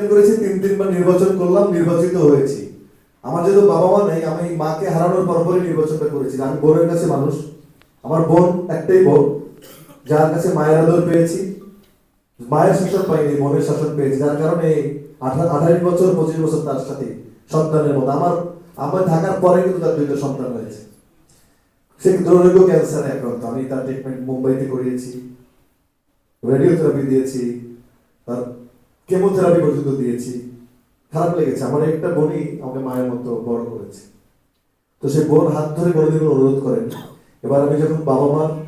করেছি? তিন তিনবার নির্বাচন করলাম, নির্বাচিত হয়েছি। আমার যেহেতু বাবা মা নেই, আমি মাকে হারানোর পরপরই নির্বাচনটা করেছি। আমি বোনের কাছে মানুষ। আমার বোন একটাই বোন, যার কাছে মায়ের আদর পেয়েছি। মায়ের শাসন পাইনি, বোনের শাসন পেয়েছি। যার কারণে আঠা- আঠাশ বছর, পঁচিশ বছর তার সাথে সন্তানের মতো। আমার আমার থাকার পরে কিন্তু তার দুইটা সন্তান হয়েছে। সে দুরারোগ্য ক্যান্সারে আক্রান্ত। আমি তার ট্রিটমেন্ট মুম্বাইতে করিয়েছি। রেডিওথেরাপি দিয়েছি। তার কেমোথেরাপি পর্যন্ত দিয়েছি। খারাপ লেগেছে। আমার একটা বোনই আমাকে মায়ের মতো বড় করেছে। তো সেই বোন হাত ধরে কোনোদিন অনুরোধ করেন। এবার আমি যখন বাবা মার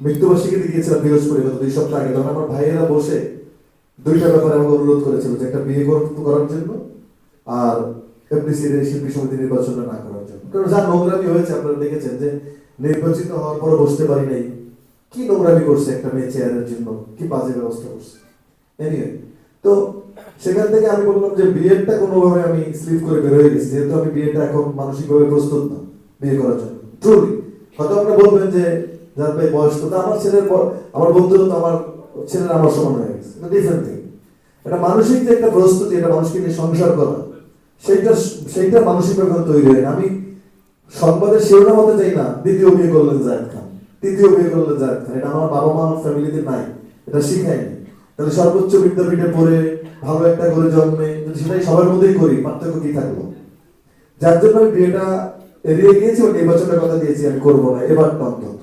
মৃত্যুবার্ষিকীতে গিয়েছিলাম বৃহস্পতিবার দুই সপ্তাহ আগে, তখন আমার ভাইয়েরা বসে দুইটা ব্যাপারে আমাকে অনুরোধ করেছিল যে একটা বিয়ে কর- করার জন্য আর এফডিসির শিল্পী সমিতি নির্বাচনটা না করার জন্য। কারণ যা নোংরামি হয়েছে, আপনারা দেখেছেন যে নির্বাচিত হওয়ার পরে বসতে পারি নাই। কি নোংরামি করছে একটা মেয়ে চেয়ারের জন্য? কি বাজে ব্যবস্থা করছে? এনিওয়ে তো সেখান থেকে আমি বললাম যে বিয়েটা কোনোভাবে আমি স্লিপ করে বের হয়ে গেছি। যেহেতু আমি বিয়েটা এখন মানসিকভাবে প্রস্তুত না বিয়ে করার জন্য। ট্রুলি হয়তো আপনি বলবেন যে যার ভাই, বয়স তো আমার ছেলের ব- আমার বন্ধুরা তো আমার ছেলের আমার সমান হয়ে গেছে। ডিফারেন্ট থিং এটা মানসিক যে একটা প্রস্তুতি, এটা মানুষকে নিয়ে সংসার করা, সেইটা সেইটা মানসিকভাবে তৈরি হয় না। আমি সংবাদের শিরোনাম হতে চাই না, দ্বিতীয় বিয়ে করলেন জায়দ খান। তৃতীয় বিয়ে করলেন জায়দ খান। এটা আমার বাবা মা আমার ফ্যামিলিতে নাই। এটা শিখায়নি। তাহলে সর্বোচ্চ বিদ্যাপীঠে পড়ে ভালো একটা করে জন্মে, যদি সেটাই সবার মধ্যেই করি, পার্থক্য কি থাকল যার জন্য আমি বিয়েটা এড়িয়ে গিয়েছি ও নির্বাচনের কথা দিয়েছি, আমি করব না, এবার অন্তত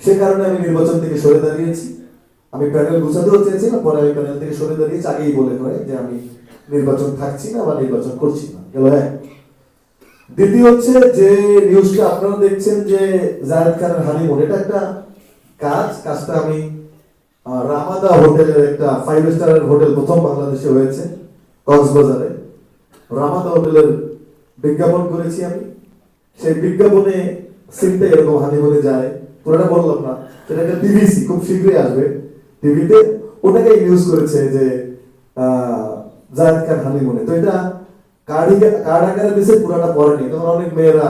সে কারণে আমি নির্বাচন থেকে সরে দাঁড়িয়েছি। আমি প্যানেল গুছাতেও চেয়েছিলাম, পরে আমি প্যানেল থেকে সরে দাঁড়িয়েছি, আগেই বলে করে যে আমি নির্বাচন থাকছি না বা নির্বাচন করছি না। গেল এক। দ্বিতীয় হচ্ছে যে নিউজটা আপনারা দেখছেন যে জায়েদ খানের হানিমুন এটা একটা কাজ, কাজটা আমি রামাদা হোটেলের একটা ফাইভ স্টারের হোটেল প্রথম বাংলাদেশে হয়েছে, কক্সবাজারে। রামাদা হোটেলের বিজ্ঞাপন করেছি আমি। সেই বিজ্ঞাপনে সিনটা এরকম হানিমুনে যায়, পুরোটা বললাম না, সেটা একটা টিভিসি খুব শীঘ্রই আসবে। টিভিতে ওটাকে ইউজ করেছে যে জায়েদ খান হানিমুনে তো এটা কার্ড কার্ড আকারে দিছে, পুরাটা পড়েনি। তখন অনেক মেয়েরা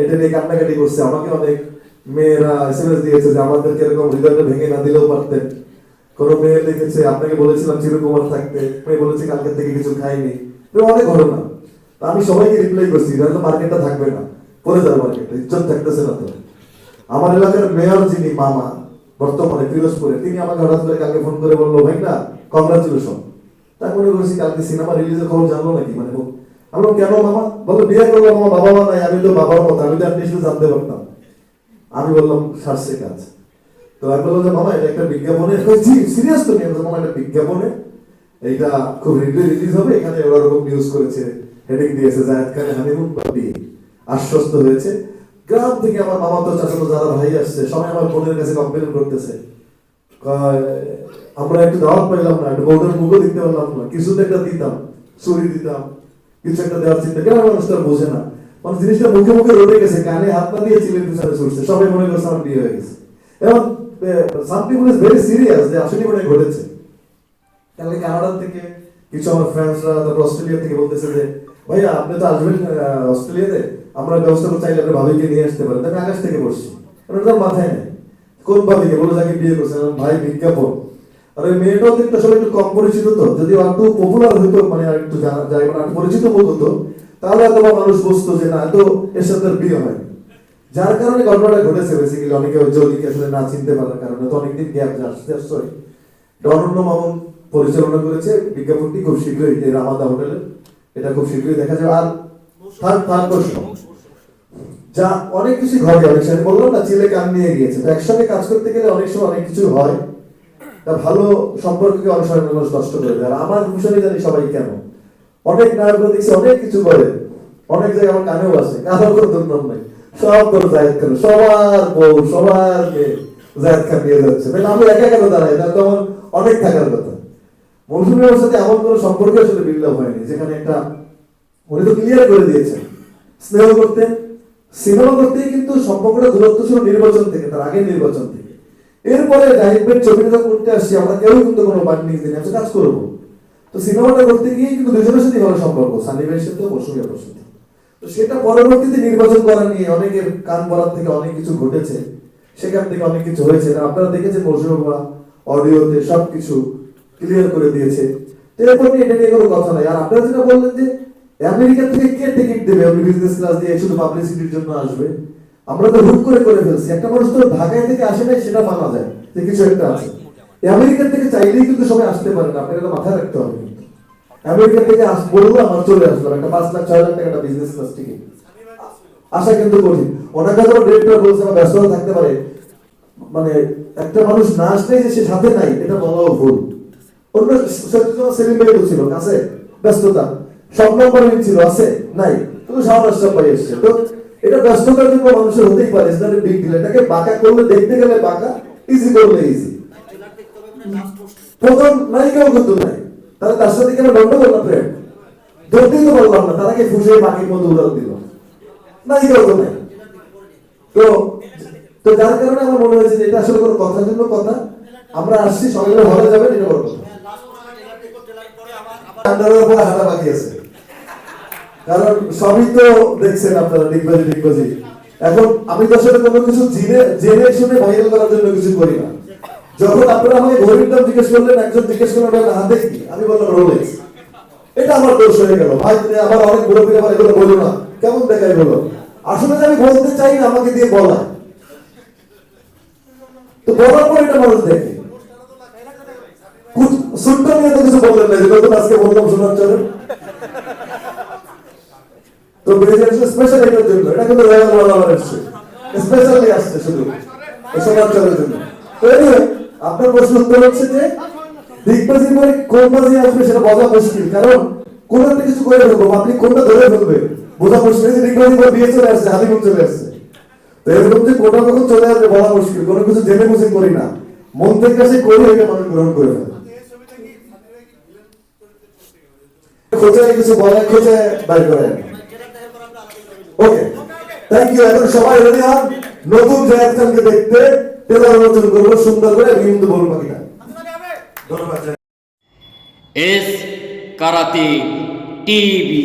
এটা নিয়ে কান্নাকাটি করছে। আমাকে অনেক মেয়েরা এসএমএস দিয়েছে যে, আমাদেরকে এরকম হৃদয়টা ভেঙে না দিলেও পারতেন। কোন মেয়ে লিখেছে আপনাকে বলেছিলাম চিরকুমার থাকতে মেয়ে বলেছে কালকে থেকে কিছু খাইনি। অনেক ঘটনা। তা আমি সবাইকে রিপ্লাই করছি তাহলে মার্কেটটা থাকবে না। পরে যাবে মার্কেটে ইজ্জত থাকতেছে না তো। আমার এলাকার মেয়র যিনি মামা বর্তমানে পিরোজপুরে তিনি আমাকে হঠাৎ করে কালকে ফোন করে বলল ভাই না কংগ্রাচুলেশন তাই মনে করছি কালকে সিনেমা রিলিজের খবর জানলো নাকি? মানে ও- আমি বললাম, কেন মামা? বলল বিয়ে করল আমার বাবা মা নাই আমি তো বাবার মতো আমি তো অ্যাটলিস্ট জানতে পারতাম আমি বললাম সারছে কাজ। তো আমি বললাম যে, মামা, এটা একটা বিজ্ঞাপনে সিরিয়াস তো নিয়ে মামা একটা বিজ্ঞাপনে এইটা খুব রিডলি রিলিজ হবে। এখানে ওরা ওরকম নিউজ করেছে হেডিং দিয়েছে জায়েদ খানে হানিমুন বা আশ্বস্ত হয়েছে। গ্রাম থেকে আমার মামা তো চাচাতো যারা ভাই আসছে, সবাই আমার বোনের কাছে কমপ্লেন করতেছে। আমরা একটু দাওয়াত পাইলাম না, একটু বউটার মুখও দিতে পারলাম না কিছু একটা দিতাম চুরি দিতাম, কিছু একটা দেওয়ার চিন্তা। কেন মানুষ তার বোঝে না? মানে জিনিসটা মুখে মুখে রয়ে গেছে, কানে হাত না দিয়ে চিলের পিছনে ছুটছে, সবাই মনে করছে আমার বিয়ে হয়ে গেছে। এবং some people is very serious যে আসলে মনে ঘটেছে। তাহলে কানাডা থেকে কিছু আমার ফ্রেন্ডসরা তারপর অস্ট্রেলিয়া থেকে বলতেছে যে ভাইয়া আপনি তো আসবেন অস্ট্রেলিয়াতে আমরা ব্যবস্থা করতে চাইলে আপনি ভাবিকে নিয়ে আসতে পারেন। আমি আকাশ থেকে বসছি। কারণ ওটা মাথায় নেই। কোন ভাবিকে? বলে যাকে বিয়ে করছে আমি বললাম, ভাই বিজ্ঞাপন। আর ওই মেয়েটাও তো একটু আসলে একটু কম পরিচিত তো যদি একটু পপুলার হইতো মানে আর একটু মানে পরিচিত মুখ হতো তাহলে হয়তো মানুষ বুঝতো যে না এত এর সাথে বিয়ে হয় যার কারণে ঘটনাটা ঘটেছে বেসিক্যালি অনেকে ওই জলিকে আসলে না চিনতে পারার কারণে, তো অনেকদিন গ্যাপ যাচ্ছে সরি অনন্য মামুন পরিচালনা করেছে, বিজ্ঞাপনটি খুব শীঘ্রই, এই রামাদা হোটেলে। এটা খুব শীঘ্রই দেখা যাবে। আর থার্ড থার্ড প্রশ্ন যা অনেক কিছু ঘটে, অনেক সময় বললাম না, ছেলে কান নিয়ে গিয়েছে। তো একসঙ্গে কাজ করতে গেলে অনেক সময় অনেক কিছু হয়। তা ভালো সম্পর্ককে অনেক সময় মানুষ নষ্ট করে দেয়। আর আমার ভূষণে জানি সবাই কেন। অনেক নায়করা দেখছি অনেক কিছু করে। অনেক জায়গায় আমার কানেও আছে। কারোর কোনো দুর্নাম নেই। সব করে জায়েদ খান সবার বউ, সবার মেয়ে জায়েদ খান নিয়ে যাচ্ছে। তাহলে আমি একা কেন দাঁড়াই তাহলে তো আমার অনেক থাকার কথা। মৌসুমের সাথে এমন কোনো সম্পর্ক আসলে বিল্ড হয়নি, যেখানে একটা উনি তো ক্লিয়ার করে দিয়েছেন, স্নেহ করতেন সিনেমা করতেই কিন্তু সম্পর্কটা দূরত্ব ছিল নির্বাচন থেকে, তার আগের নির্বাচন থেকে। এরপরে জাহিদ ভাই ছবিটা করতে আসছি, আমরা কেউ কিন্তু কোনো বার্নিং দিন আমি কাজ করব। তো সিনেমাটা করতে গিয়ে কিন্তু দুজনের সাথে ভালো সম্পর্ক সানি ভাইয়ের সাথে আপুর সাথে। তো সেটা পরবর্তীতে নির্বাচন করা নিয়ে অনেকের কান বলার থেকে অনেক কিছু ঘটেছে। সেখান থেকে অনেক কিছু হয়েছে। আপনারা দেখেছেন মৌসুমী অডিওতে সবকিছু ক্লিয়ার করে দিয়েছে। এরপর এটা নিয়ে কোনো কথা নাই। আর আপনারা যেটা বললেন যে আমেরিকা থেকে কে টিকিট দেবে? আপনি বিজনেস ক্লাস দিয়ে শুধু পাবলিসিটির জন্য আসবে। আমরা তো হুট করে করে ফেলছি। একটা মানুষ তো ঢাকায় থেকে আসে নাই, সেটা মানা যায়। যে কিছু একটা আছে। এই আমেরিকা থেকে চাইলেই কিন্তু সবাই আসতে পারে না। আপনাকে মাথায় রাখতে হবে। আমেরিকা থেকে আস বলব আমার চলে আসলাম একটা পাঁচ লাখ, ছয় লাখ টাকা বিজনেস ক্লাস টিকিট আসা কিন্তু কঠিন। ওনার কাছে ডিরেক্টর বলছে বা ব্যস্ততা থাকতে পারে। মানে একটা মানুষ না আসলে যে সে সাথে নাই, এটা বলাও ভুল। অন্য সেলিম ছিল ব্যস্ততা। সব নম্বর ছিল, আছে, নাই। কিন্তু এসছে। তো এটা ব্যস্ততার জন্য মানুষের হতেই পারে সেটা বিগ ডিল এটাকে বাঁকা করলে, দেখতে গেলে বাঁকা ইজি করলে ইজি প্রথম নায়িকাও কিন্তু নাই। তাহলে তার সাথে কি আমরা দণ্ড করলাম প্রেম ধরতেই তো বললাম না, তারাকে ফুসে পাখির মতো উড়াল দিল। নায়িকাও তো তো যার কারণে আমার মনে হয়েছে যে এটা আসলে কোনো কথার জন্য কথা। আমরা আসছি, সবাই ভালো যাবেন এটা বড় বাকি আছে। কারণ সবই তো দেখছেন আপনারা ডিগবাজি ডিগবাজি এখন আমি তো আসলে কোনো কিছু জেনে জেনে শুনে ভাইরাল করার জন্য কিছু করি না। যখন আপনারা আমাকে ঘড়ির দাম জিজ্ঞেস করলেন, একজন জিজ্ঞেস করলেন হাতে কি আমি বললাম রোলেক্স এটা আমার দোষ হয়ে গেল। ভাই আমার অনেক বড় ফিরে আমার এগুলো বলো না। কেমন দেখাই বলো? আসলে আমি বলতে চাই না, আমাকে দিয়ে বলা। তো বলার পর এটা মানুষ দেখে। নিয়ে তো কিছু বললেন না আজকে বললাম, শোনার তো স্পেশাল এটার জন্য। এটা কিন্তু বলা স্পেশালি আসছে শুধু। শোনার চলের জন্য আপনার প্রশ্ন উত্তর হচ্ছে যে দিগবাজি পরে কোন বাজি আসবে সেটা বোঝা মুশকিল। কারণ কোন একটা কিছু করে ফেলব? আপনি কোনটা ধরে ফেলবে বোঝা মুশকিল। যে দিগবাজি পরে বিয়ে চলে আসছে হাতিগুন চলে আসছে। তো এরকম যে কোনটা কখন চলে আসবে বলা মুশকিল। কোনো কিছু জেনে বুঝে করি না। মন থেকে সে করি, এটা মানুষ গ্রহণ করে ফেলে। খোঁজায় কিছু বলে খোঁজে বাইর করে। ওকে থ্যাংক ইউ এখন সবাই রেডি হন নতুন জায়গা খানকে দেখতে। টেলার নতুন করব সুন্দর করে কিন্তু বলব বাকিটা। ধন্যবাদ এস কারাতে টিভি।